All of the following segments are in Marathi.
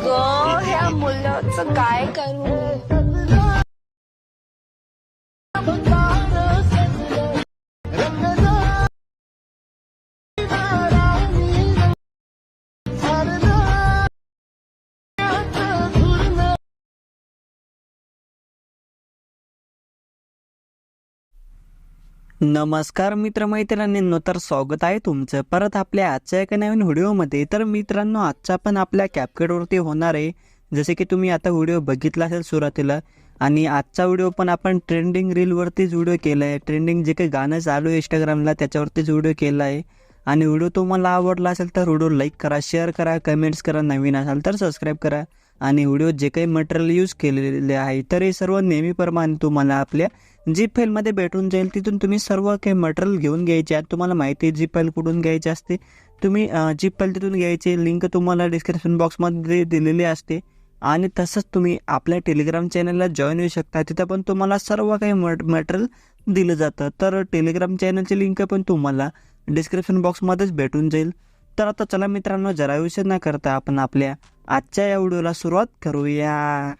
ग ह्या मुलाचं काय करू? नमस्कार मित्रमैत्रिणींनो तर स्वागत आहे तुमचं. परत आपल्या आजच्या एका नवीन व्हिडिओमध्ये. तर मित्रांनो आजचा पण आपल्या कॅपकेटवरती होणार आहे. जसे की तुम्ही आता व्हिडिओ बघितला असेल सुरुवातीला आणि आजचा व्हिडिओ पण आपण ट्रेंडिंग रीलवरतीच व्हिडिओ केला आहे. ट्रेंडिंग जे काही गाणं चालू आहे इंस्टाग्रामला त्याच्यावरतीच व्हिडिओ केला आहे. आणि व्हिडिओ तुम्हाला आवडला असेल तर व्हिडिओ लाईक करा शेअर करा कमेंट्स करा नवीन असाल तर सबस्क्राईब करा. आणि व्हिडिओ जे काही मटेरियल यूज केलेले आहे तर हे सर्व नेहमीप्रमाणे तुम्हाला आपल्या जी फाईलमध्ये भेटून जाईल तिथून तुम्ही सर्व काही मटेरियल घेऊन घ्यायचे आहे तुम्हाला माहिती आहे जी फाईल कुठून घ्यायची असते. तुम्ही जी फाईल तिथून घ्यायची लिंक तुम्हाला डिस्क्रिप्शन बॉक्समध्ये दिलेली असते. आणि तसंच तुम्ही आपल्या टेलिग्राम चॅनलला जॉईन होऊ शकता. तिथं पण तुम्हाला सर्व काही मट मटेरियल दिलं जातं. तर टेलिग्राम चॅनलची लिंक पण तुम्हाला डिस्क्रिप्शन बॉक्समध्येच भेटून जाईल. तर आता चला मित्रांनो जरा विषय न करता आपण आपल्या आजच्या या व्हिडिओला सुरुवात करूया.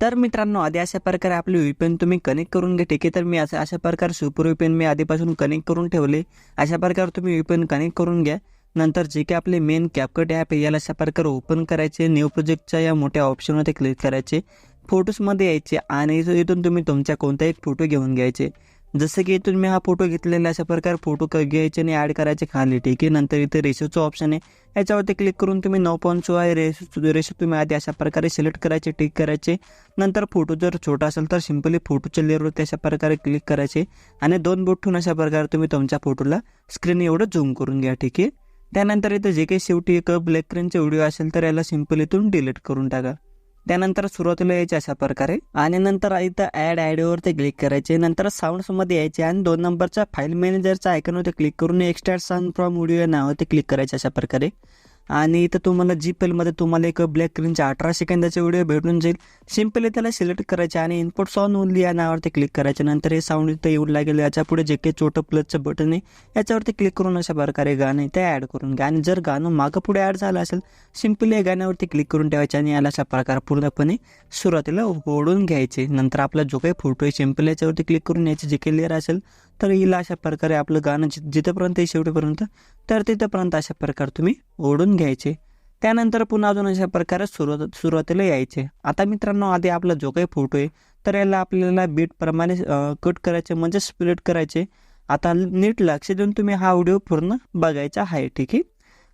तर मित्रांनो आधी अशा प्रकारे आपली व्हीपीएन तुम्ही कनेक्ट करून घ्या. ठीक आहे तर मी असं अशा प्रकारे सुपर व्हीपीएन मी आधीपासून कनेक्ट करून ठेवले. अशा प्रकारे तुम्ही व्हीपीएन कनेक्ट करून घ्या. नंतर जे काही आपले मेन कॅपकट ॲप आहे याला अशा प्रकारे ओपन करायचे न्यू प्रोजेक्टच्या या मोठ्या ऑप्शनवरती क्लिक करायचे. फोटोजमध्ये यायचे आणि इथून तुम्ही तुमच्या कोणताही एक फोटो घेऊन घ्यायचे. जसं की इथून मी हा फोटो घेतलेला अशा प्रकारे फोटो क- घ्यायचे आणि ॲड करायचे खाली ठीक आहे? नंतर इथे रेशोचं ऑप्शन आहे. याच्यावरती क्लिक करून तुम्ही नऊ पॉईंट सो आहे रेशो रेशो तुम्ही आधी अशा प्रकारे सिलेक्ट करायचे टिक करायचे. नंतर फोटो जर छोटा असेल तर सिम्पली फोटोच्या लेअरवरती अशा प्रकारे क्लिक करायचे. आणि दोन बोट ठेवून अशा प्रकारे तुम्ही तुमच्या फोटोला स्क्रीन एवढं झूम करून घ्या ठीक आहे? त्यानंतर इथं जे काही शेवटी एक ब्लॅक स्क्रीनचे व्हिडिओ असेल तर याला सिंपल इथून डिलीट करून टाका. त्यानंतर सुरुवातीला यायचे अशा प्रकारे. आणि नंतर इथं ॲड आयडीवरती क्लिक करायचे. नंतर साऊंड्समध्ये यायचे. आणि दोन नंबरच्या फाईल मॅनेजरच्या आयकॉनवरती क्लिक करून एक्स्ट्रा साऊंड फ्रॉम व्हिडिओ नावावरती क्लिक करायचे अशा प्रकारे. आणि इथं तुम्हाला जी पेलमध्ये तुम्हाला एक ब्लॅक क्रीनच्या अठरा सेकंदाचे व्हिडिओ भेटून जाईल. सिम्पली त्याला सिलेक्ट करायचे आणि इनपुट सॉन ओनली या नावावरती क्लिक करायचे. नंतर हे साऊंड इथं येऊन लागेल. याच्यापुढे जे काही छोटं प्लसचं बटन आहे याच्यावरती क्लिक करून अशा प्रकारे गाणं आहे ते ॲड करून घ्या. आणि जर गाणं मागं पुढे ॲड झालं असेल सिम्पली या गाण्यावरती क्लिक करून ठेवायचे आणि याला अशा प्रकार पूर्णपणे सुरुवातीला ओढून घ्यायचे. नंतर आपला जो काही फोटो आहे सिम्पली याच्यावरती क्लिक करून यायचे जे काही लेअर असेल तर हिला अशा प्रकारे आपलं गाणं जि जिथंपर्यंत शेवटीपर्यंत तर तिथंपर्यंत अशा प्रकार तुम्ही ओढून घ्यायचे. त्यानंतर पुन्हा अजून अशा प्रकारे सुरुवात सुरुवातीला यायचे. आता मित्रांनो आधी आपला जो काही फोटो आहे तर याला आपल्याला बीटप्रमाणे कट करायचे म्हणजे स्प्लिट करायचे. आता नीट लक्ष देऊन तुम्ही हा व्हिडिओ पूर्ण बघायचा आहे ठीक आहे?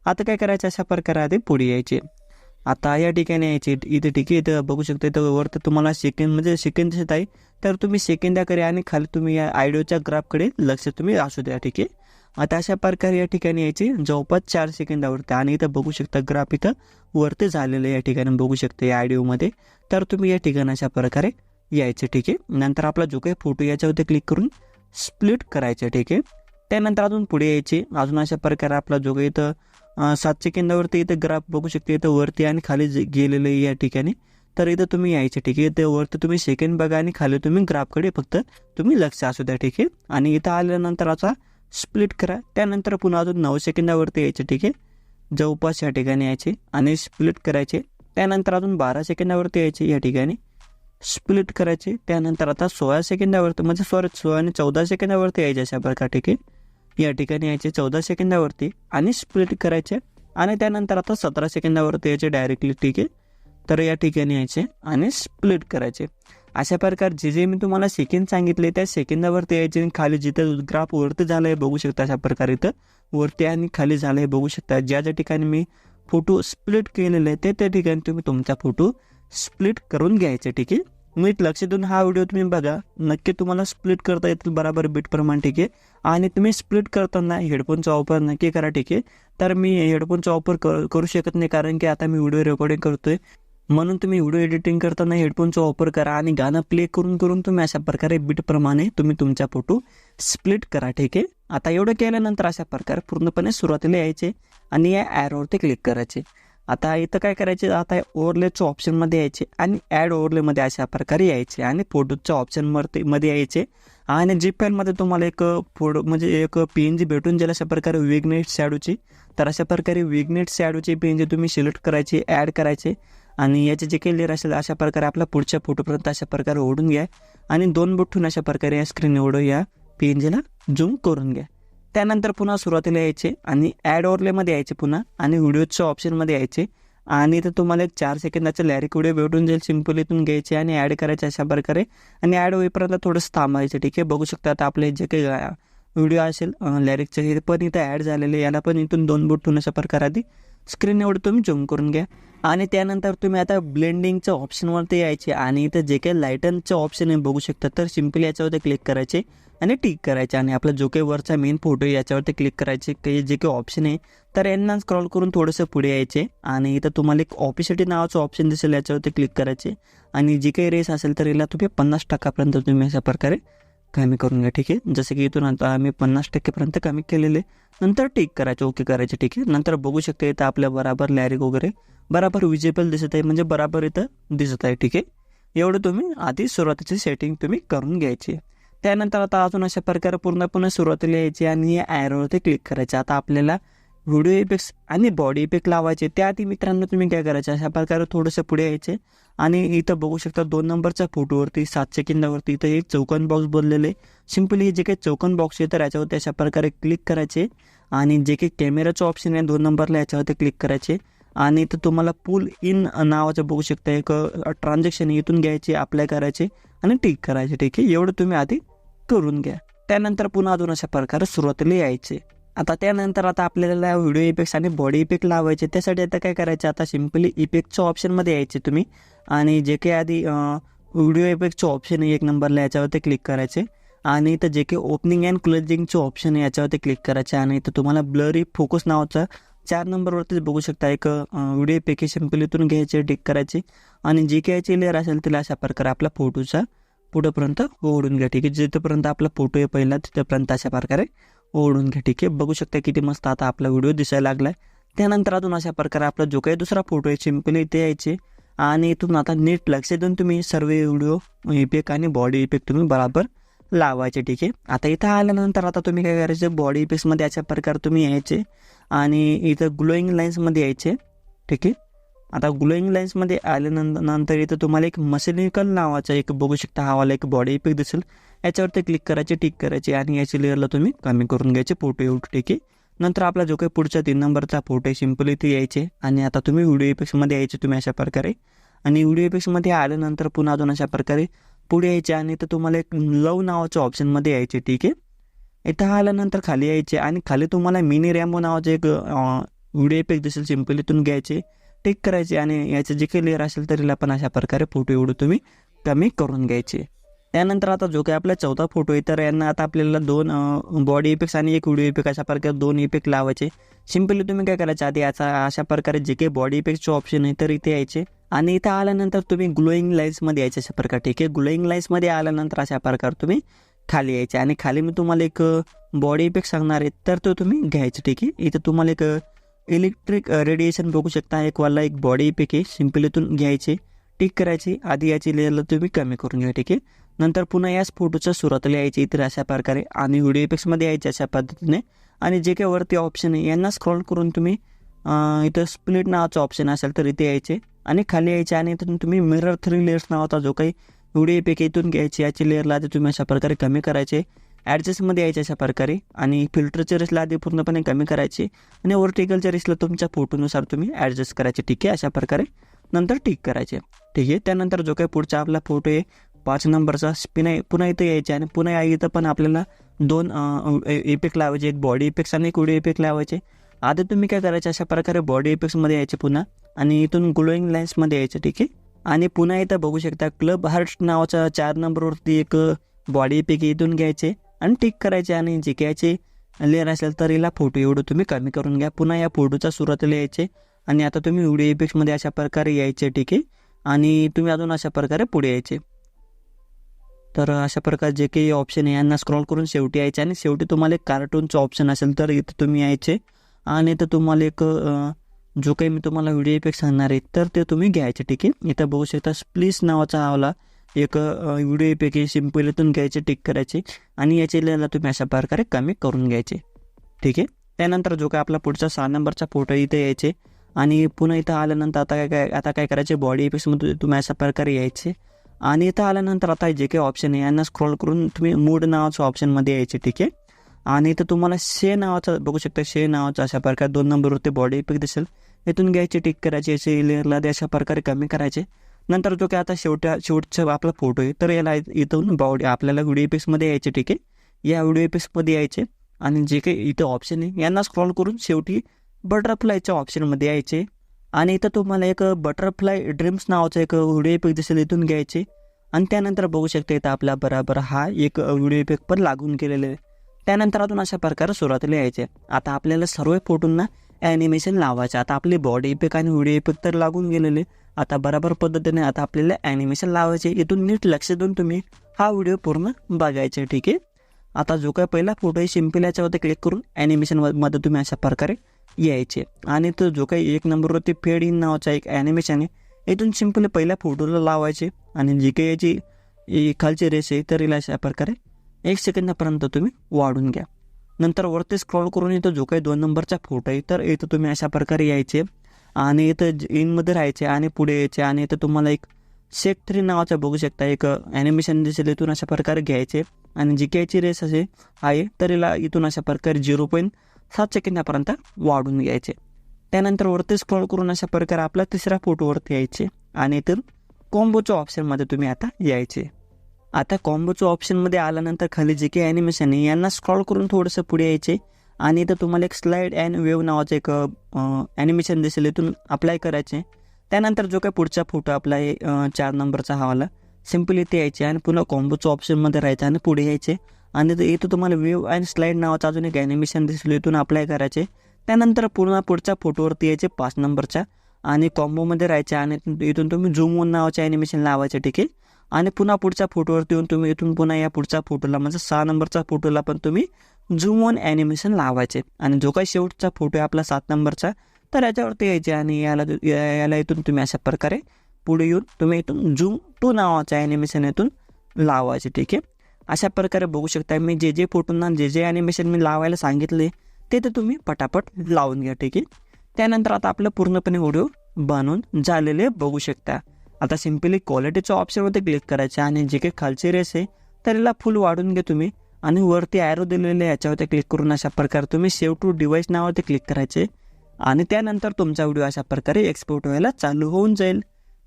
आता काय करायचं? अशा प्रकारे आधी पुढे यायचे. आता या ठिकाणी यायचे. इथे ठीक आहे इथं बघू शकता इथं वरती तुम्हाला सेकंड म्हणजे सेकंड दिसत आहे. तर तुम्ही सेकंदाकडे आणि खाली तुम्ही या आयडिओच्या ग्राफकडे लक्ष तुम्ही असू द्या ठीक आहे? आता अशा प्रकारे या ठिकाणी यायची जवळपास चार सेकंदावरती आणि इथं बघू शकता ग्राफ इथं वरती झालेलं आहे या ठिकाणी. बघू शकता या आयडिओमध्ये तर तुम्ही या ठिकाणी अशा प्रकारे यायचं ठीक आहे. नंतर आपला जो काही फोटो याच्यावरती क्लिक करून स्प्लिट करायचं ठीक आहे. त्यानंतर अजून पुढे यायचे. अजून अशा प्रकारे आपला जो काही इथं सात सेकंदावरती इथं ग्राफ बघू शकता. इथं वरती आणि खाली जे- गेलेलं आहे या ठिकाणी. तर इथं तुम्ही यायचे ठीक आहे. इथं वरती तुम्ही सेकंड बघा आणि खाली तुम्ही ग्राफकडे फक्त तुम्ही लक्ष असू द्या ठीक आहे. आणि इथं आल्यानंतर आता स्प्लिट करा. त्यानंतर पुन्हा अजून नऊ सेकंदावरती यायचे ठीक आहे? जवळपास या ठिकाणी यायचे आणि स्प्लिट करायचे. त्यानंतर अजून बारा सेकंदावरती यायचे या ठिकाणी. स्प्लिट करायचे. त्यानंतर आता सोळा सेकंदावरती म्हणजे सॉरी सोळा आणि चौदा सेकंदावरती यायचे अशा प्रकार ठीक आहे? या ठिकाणी यायचे चौदा सेकंदावरती आणि स्प्लिट करायचे. आणि त्यानंतर आता सतरा सेकंदावरती यायचे डायरेक्टली ठीक आहे? तर या ठिकाणी यायचे आणि स्प्लिट करायचे. अशा प्रकारे जे जे मी तुम्हाला सेकंद सांगितले त्या सेकंदावरती यायचे आणि खाली जिथं ग्राफ वरती झालं आहे बघू शकता अशा प्रकारे इथं. वरती आणि खाली झालं आहे बघू शकता. ज्या ज्या ठिकाणी मी फोटो स्प्लिट केलेले आहे ते त्या ठिकाणी तुम्ही तुमचा फोटो स्प्लिट करून घ्यायचे ठीक आहे? नीट लक्ष देऊन हा व्हिडिओ तुम्ही बघा. नक्की तुम्हाला स्प्लिट करता येतील बराबर बीटप्रमाणे ठीक आहे? आणि तुम्ही स्प्लिट करताना हेडफोनचा वापर नक्की करा ठीक आहे? तर मी हेडफोनचा वापर करू शकत नाही कारण की आता मी व्हिडिओ रेकॉर्डिंग करतोय. म्हणून तुम्ही व्हिडिओ एडिटिंग करताना हेडफोनचा वापर करा आणि गाणं प्ले करून करून तुम्ही अशा प्रकारे बीटप्रमाणे तुम्ही तुमचा फोटो स्प्लिट करा ठीक आहे? आता एवढं केल्यानंतर अशा प्रकारे पूर्णपणे सुरुवातीला यायचे आणि या ॲडवरती क्लिक करायचे. आता इथं काय करायचे? आता ओव्हरलेच्या ऑप्शनमध्ये यायचे आणि ॲड ओव्हरलेमध्ये अशा प्रकारे यायचे आणि फोटोच्या ऑप्शनवरती मध्ये यायचे. आणि जी फाईलमध्ये तुम्हाला एक फोटो म्हणजे एक पी एन जी भेटून जाईल अशा प्रकारे विग्नेट शॅडोची तर अशा प्रकारे विग्नेट शॅडोची पी एन जी तुम्ही सिलेक्ट करायची ॲड करायचे. आणि याचे जे काही लेअर असेल अशा प्रकारे आपला पुढच्या फोटोपर्यंत अशा प्रकारे ओढून घ्या. आणि दोन बोटून अशा प्रकारे या स्क्रीन ओढू या पी एन जीला झूम करून घ्या. त्यानंतर पुन्हा सुरुवातीला यायचे आणि ॲड ओरलेमध्ये यायचे पुन्हा आणि व्हिडिओच्या ऑप्शनमध्ये यायचे. आणि इथं तुम्हाला एक चार सेकंदाचं लॅरिक व्हिडिओ भेटून जाईल. सिंपल इथून घ्यायचे आणि ॲड करायचे अशा प्रकारे. आणि ॲड होईपर्यंत थोडंसं थांबायचं ठीक आहे? बघू शकता आता आपले जे काही व्हिडिओ असेल लॅरिकचे हे पण इथं ॲड झालेले याला पण इथून दोन बोटून अशा प्रकारे आधी स्क्रीन एवढं तुम्ही झूम करून घ्या. आणि त्यानंतर तुम्ही आता ब्लेंडिंगच्या ऑप्शनवरती यायचे आणि इथं जे काही लायटनचं ऑप्शन आहे बघू शकता तर सिम्पली याच्यावरती क्लिक करायचे आणि टिक करायचे. आणि आपला जो काही वरचा मेन फोटो आहे याच्यावरती क्लिक करायचे. काही जे काही ऑप्शन आहे तर यांना स्क्रॉल करून थोडंसं पुढे यायचे. आणि इथं तुम्हाला एक ऑफिसिटी नावाचं ऑप्शन दिसेल याच्यावरती क्लिक करायचे. आणि जी काही रेस असेल तर याला तुम्ही पन्नास टक्कापर्यंत तुम्ही अशा प्रकारे कमी करून घ्या ठीक आहे? जसं की इथून आता आम्ही पन्नास टक्केपर्यंत कमी केलेले. नंतर टिक करायचे ओके करायचे ठीक आहे? नंतर बघू शकता इथं आपल्या बराबर लॅरिक वगैरे बराबर विजेबल दिसत आहे म्हणजे बराबर इथं दिसत आहे ठीक आहे? एवढं तुम्ही आधी सुरुवातीची सेटिंग तुम्ही करून घ्यायची. त्यानंतर आता अजून अशा प्रकारे पूर्णपणे सुरुवातीला यायची आणि या ॲरोवरती क्लिक करायचे. आता आपल्याला व्हिडिओ इफेक्ट्स आणि बॉडी इफेक्ट लावायचे. त्याआधी मित्रांनो तुम्ही काय करायचे? अशा प्रकारे थोडंसं पुढे यायचे. आणि इथं बघू शकता दोन नंबरच्या फोटोवरती सात सेकंदावरती इथं एक चौकन बॉक्स बोललेले सिम्पली जे काही चौकन बॉक्स आहे तर याच्यावरती अशा प्रकारे क्लिक करायचे. आणि जे काही कॅमेराचं ऑप्शन आहे दोन नंबरला याच्यावरती क्लिक करायचे. आणि इथं तुम्हाला पुल इन नावाचं बघू शकता एक ट्रान्झॅक्शन इथून घ्यायचे अप्लाय करायचे आणि टिक करायचे. ठीक आहे? एवढं तुम्ही आधी करून घ्या. त्यानंतर पुन्हा अजून अशा प्रकारे सुरुवातीला यायचे. आता त्यानंतर आता आपल्याला व्हिडिओ इफेक्ट्स आणि बॉडी इफेक्ट लावायचे त्यासाठी आता काय करायचं? आता सिम्पली इफेक्टच्या ऑप्शनमध्ये यायचे तुम्ही. आणि जे काही आधी व्हिडिओ इफेक्टचं ऑप्शन आहे एक नंबरला याच्यावरती क्लिक करायचे. आणि इथं जे काही ओपनिंग अँड क्लोजिंगचं ऑप्शन आहे याच्यावरती क्लिक करायचे. आणि इथं तुम्हाला ब्लरी फोकस नावाचा चार नंबरवरतीच बघू शकता. एक व्हिडिओ पैकी सिम्पलीतून घ्यायचे टिक करायचे. आणि जे काही याची लेअर असेल तिला अशा प्रकारे आपला फोटोचा पुढंपर्यंत ओढून घ्या. ठीक आहे? जिथंपर्यंत आपला फोटो आहे पहिला तिथंपर्यंत अशा प्रकारे ओढून घ्या ठीक आहे? बघू शकता किती मस्त आता आपला व्हिडिओ दिसायला लागला आहे त्यानंतर अजून अशा प्रकारे आपला जो काही दुसरा फोटो आहे सिम्पली इथे यायचे. आणि इथून आता नीट लक्ष देऊन तुम्ही सर्व व्हिडिओ इफेक्ट आणि बॉडी इफेक्ट तुम्ही बराबर लावायचे ठीक आहे? आता इथं आल्यानंतर आता तुम्ही काय करायचे? बॉडी इफेक्ट्समध्ये अशा प्रकारे तुम्ही यायचे. आणि इथं ग्लोईंग लाईन्समध्ये यायचे ठीक आहे? आता ग्लोईंग लाईन्समध्ये आल्यानंतर नंतर इथं तुम्हाला एक मसिनिकल नावाचा एक बघू शकता. हा वाला एक बॉडी इफेक्ट दिसेल. याच्यावरती क्लिक करायचे टिक करायचे आणि याची लेअरला तुम्ही कमी करून घ्यायचे फोटो एवढं ठीक आहे. नंतर आपला जो काही पुढच्या तीन नंबरचा फोटो आहे सिंपल इथे यायचे. आणि आता तुम्ही व्हिडिओ इफेक्ट्समध्ये यायचे तुम्ही अशा प्रकारे. आणि व्हिडिओ इफेक्ट्समध्ये आल्यानंतर पुन्हा अजून अशा प्रकारे पुढे यायचे आणि इथं तुम्हाला एक लव नावाच्या ऑप्शनमध्ये यायचे ठीक आहे. इथं आल्यानंतर खाली यायचे आणि खाली तुम्हाला मिनी रॅम्बो नावाचं एक व्हिडिओ इफेक्ट दिसेल सिंपल इथून घ्यायचे. टिक करायचे आणि याचं जे काही लेअर असेल तरीला पण अशा प्रकारे फोटो एवढं तुम्ही कमी करून घ्यायचे. त्यानंतर आता जो काही आपला चौथा फोटो आहे तर यांना आता आपल्याला दोन बॉडी इफेक्ट्स आणि एक व्हिडिओ इफेक्ट अशा प्रकारे दोन इफेक्ट लावायचे. सिम्पली तुम्ही काय करायचं आधी याचा अशा प्रकारे जे काही बॉडी इफेक्टचे ऑप्शन आहे तर इथे यायचे. आणि इथं आल्यानंतर तुम्ही ग्लोईंग लाईन्समध्ये यायचे अशा प्रकारे ठीक आहे? ग्लोईंग लाईन्समध्ये आल्यानंतर अशा प्रकारे तुम्ही खाली यायचे. आणि खाली मी तुम्हाला एक बॉडी इफेक्ट सांगणार आहे तर तो तुम्ही घ्यायचं ठीक आहे? इथं तुम्हाला एक इलेक्ट्रिक रेडिएशन बघू शकता. एक वाला एक बॉडी इफेक्ट आहे सिंपल इथून घ्यायचे. टिक करायची. आधी याची लेअरला तुम्ही कमी करून घ्या ठीक आहे? नंतर पुन्हा याच फोटोच्या सुरुवातीला यायचे इतर अशा प्रकारे आणि व्हिडिओ इफेक्ट्समध्ये यायचे अशा पद्धतीने. आणि जे काही वरती ऑप्शन आहे यांना स्क्रॉल करून तुम्ही इथं स्प्लिट नावाचं ऑप्शन असेल तर इथे यायचे. आणि खाली यायचे आणि इथून तुम्ही मिरर थ्री लेअर्स नावाचा जो काही व्हिडिओ इफेक्ट इथून घ्यायचे याची लेअरला आधी तुम्ही अशा प्रकारे कमी करायचे. ॲडजस्टमध्ये यायचे अशा प्रकारे आणि फिल्टरच्या रेसला आधी पूर्णपणे कमी करायचे आणि ओव्हरटेकलच्या रेसला तुमच्या फोटोनुसार तुम्ही ॲडजस्ट करायचे. ठीक आहे? अशा प्रकारे नंतर टिक करायचे. ठीक आहे? त्यानंतर जो काही पुढचा आपला फोटो आहे पाच नंबरचा पुन्हा पुन्हा इथं यायचे आणि पुन्हा इथं पण आपल्याला दोन इफेक्ट लावायचे. एक बॉडी इफेक्ट्स आणि एक व्हिडिओ इफेक्ट लावायचे. आधी तुम्ही काय करायचे? अशा प्रकारे बॉडी इफेक्ट्समध्ये यायचे पुन्हा आणि इथून ग्लोईंग लाईन्समध्ये यायचे. ठीक आहे? आणि पुन्हा इथं बघू शकता क्लब हार्ट नावाचा चार नंबरवरती एक बॉडी इफेक्ट इथून घ्यायचे. आणि टिक करायचे आणि जे घ्यायचे लेअर असेल तर याला फोटो एवढं तुम्ही कमी करून घ्या. पुन्हा या फोटोचा सुरुवातीला यायचे. आणि आता तुम्ही व्हिडिओ इफेक्टमध्ये अशा प्रकारे यायचे ठीक आहे. आणि तुम्ही अजून अशा प्रकारे पुढे यायचे. तर अशा प्रकारे जे काही ऑप्शन आहे यांना स्क्रॉल करून शेवटी यायचे. आणि शेवटी तुम्हाला एक कार्टूनचं ऑप्शन असेल तर इथं तुम्ही यायचे. आणि इथं तुम्हाला एक जो काही मी तुम्हाला व्हिडिओ इफेक्ट सांगणार आहे तर ते तुम्ही घ्यायचे ठीक आहे. इथं बघू शकता प्लीज नावाचा आवला एक व्हिडिओ इफेक्ट सिम्पलीतून घ्यायचे टिक करायचे आणि याचे लेला तुम्ही अशा प्रकारे कमी करून घ्यायचे. ठीक आहे? त्यानंतर जो काय आपला पुढचा सहा नंबरचा फोटो इथे यायचे आणि पुन्हा इथं आल्यानंतर आता काय काय आता काय करायचे बॉडी इफेक्ट्समध्ये तुम्ही अशा प्रकारे यायचे. आणि इथं आल्यानंतर आता जे काही ऑप्शन आहे यांना स्क्रॉल करून तुम्ही मूड नावाचं ऑप्शनमध्ये यायचे ठीक आहे? आणि इथं तुम्हाला शे नावाचं बघू शकता शे नावाचा अशा प्रकारे दोन नंबरवरती बॉडी इफेक्ट दिसेल. इथून घ्यायचे टिक करायचे याचे लेअरला ते अशा प्रकारे कमी करायचे. नंतर जो काय आता शेवट्या शेवटचा आपला फोटो आहे. तर याला इथून बॉडी आपल्याला व्हिडिओ एपिसमध्ये यायचे ठीक आहे? या व्हिडिओ एपिसमध्ये यायचे. आणि जे काही इथं ऑप्शन आहे यांना स्क्रॉल करून शेवटी बटरफ्लायच्या ऑप्शनमध्ये यायचे. आणि इथं तुम्हाला एक बटरफ्लाय ड्रीम्स नावाचं एक व्हिडिओ इफेक्ट दिसेल इथून घ्यायचे. आणि त्यानंतर बघू शकता इथं आपल्या बराबर हा एक व्हिडिओ इफेक्ट पण लागून गेलेला आहे. त्यानंतर अजून अशा प्रकारे सुरुवातीला यायचे. आता आपल्याला सर्व फोटोंना ॲनिमेशन लावायचे. आता आपली बॉडी इफेक्ट आणि व्हिडिओ इफेक्ट तर लागून गेलेले. आता बराबर पद्धतीने आता आपल्याला ॲनिमेशन लावायचे. इथून नीट लक्ष देऊन तुम्ही हा व्हिडिओ पूर्ण बघायचे ठीक आहे? आता जो काय पहिला फोटो आहे सिंपल याच्यावरती क्लिक करून ॲनिमेशनमध्ये तुम्ही अशा प्रकारे यायचे. आणि तो जो काही एक नंबरवरती फेड इन नावाचा एक ॲनिमेशन आहे इथून सिम्पली पहिल्या फोटोला लावायचे. आणि जी काही याची ही खालची रेस आहे तर हिला अशा प्रकारे एक सेकंदापर्यंत तुम्ही वाढून घ्या. नंतर वरती स्क्रॉल करून इथं जो काही दोन नंबरचा फोटो आहे तर इथं तुम्ही अशा प्रकारे यायचे. आणि इथं इनमध्ये राहायचे आणि पुढे यायचे. आणि इथं तुम्हाला एक शेक थ्री नावाचा बघू शकता. एक ॲनिमेशन दिसेल इथून अशा प्रकारे घ्यायचे. आणि जी काही रेस असे आहे तर हिला इथून अशा प्रकारे झिरो पॉईंट सात सेकंदापर्यंत वाढून घ्यायचे. त्यानंतर वरती स्क्रॉल करून अशा प्रकारे आपला तिसऱ्या फोटोवरती यायचे. आणि इथून कॉम्बोच्या ऑप्शनमध्ये तुम्ही आता यायचे. आता कॉम्बोच्या ऑप्शनमध्ये आल्यानंतर खाली जे काही ॲनिमेशन आहे. यांना स्क्रॉल करून थोडंसं पुढे यायचे. आणि इथं तुम्हाला एक स्लाईड अँड वेव नावाचं एक ॲनिमेशन दिसेल. इथून अप्लाय करायचे. त्यानंतर जो काही पुढचा फोटो आपला आहे चार नंबरचा हा वाला सिंपल इथे यायचे आणि पुन्हा कॉम्बोच्या ऑप्शनमध्ये राहायचं आणि पुढे यायचे. आणि इथं तुम्हाला वेव अँड स्लाईड नावाचं अजून एक ॲनिमेशन दिसेल. इथून अप्लाय करायचे. त्यानंतर पुन्हा पुढच्या फोटोवरती यायचे पाच नंबरच्या आणि कॉम्बोमध्ये राहायचे आणि इथून तुम्ही झूम वन नावाचे ॲनिमेशन लावायचे ठीक आहे? आणि पुन्हा पुढच्या फोटोवरती येऊन तुम्ही इथून पुन्हा या पुढच्या फोटोला म्हणजे सहा नंबरच्या फोटोला पण तुम्ही झूम ऑन ॲनिमेशन लावायचे. आणि जो काही शेवटचा फोटो आहे आपला सात नंबरचा तर याच्यावरती यायचे आणि याला याला इथून तुम्ही अशा प्रकारे पुढे येऊन तुम्ही इथून झूम टू नावाच्या ॲनिमेशन इथून लावायचे ठीक आहे? अशा प्रकारे बघू शकता मी जे जे फोटोंना जे जे ॲनिमेशन मी लावायला सांगितले ते तर तुम्ही पटापट लावून घ्या ठीक आहे? त्यानंतर आता आपलं पूर्णपणे व्हिडिओ बनवून झालेले बघू शकता. आता सिम्पली क्वालिटीच्या ऑप्शनवरती क्लिक करायचे आणि जे काही खालची रेस आहे तर याला फुल वाढून घ्या तुम्ही. आणि वरती ॲरो दिलेले याच्यावरती क्लिक करून अशा प्रकारे तुम्ही सेव्ह टू डिव्हाइस नावावरती क्लिक करायचे. आणि त्यानंतर तुमचा व्हिडिओ अशा प्रकारे एक्सपोर्ट व्हायला चालू होऊन जाईल.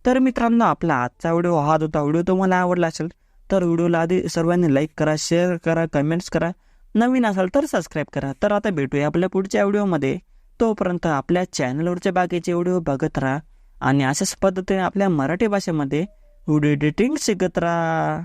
तर मित्रांनो आपला आजचा व्हिडिओ हा होता व्हिडिओ तुम्हाला आवडला असेल तर व्हिडिओला आधी सर्वांनी लाईक करा शेअर करा कमेंट्स करा. नवीन असाल तर सबस्क्राईब करा. तर आता भेटूया आपल्या पुढच्या व्हिडिओमध्ये तोपर्यंत आपल्या चॅनलवरच्या बाकीचे व्हिडिओ बघत राहा. आणि अशाच पद्धतीने आपल्या मराठी भाषेमध्ये व्हिडिओ एडिटिंग शिकत राहा.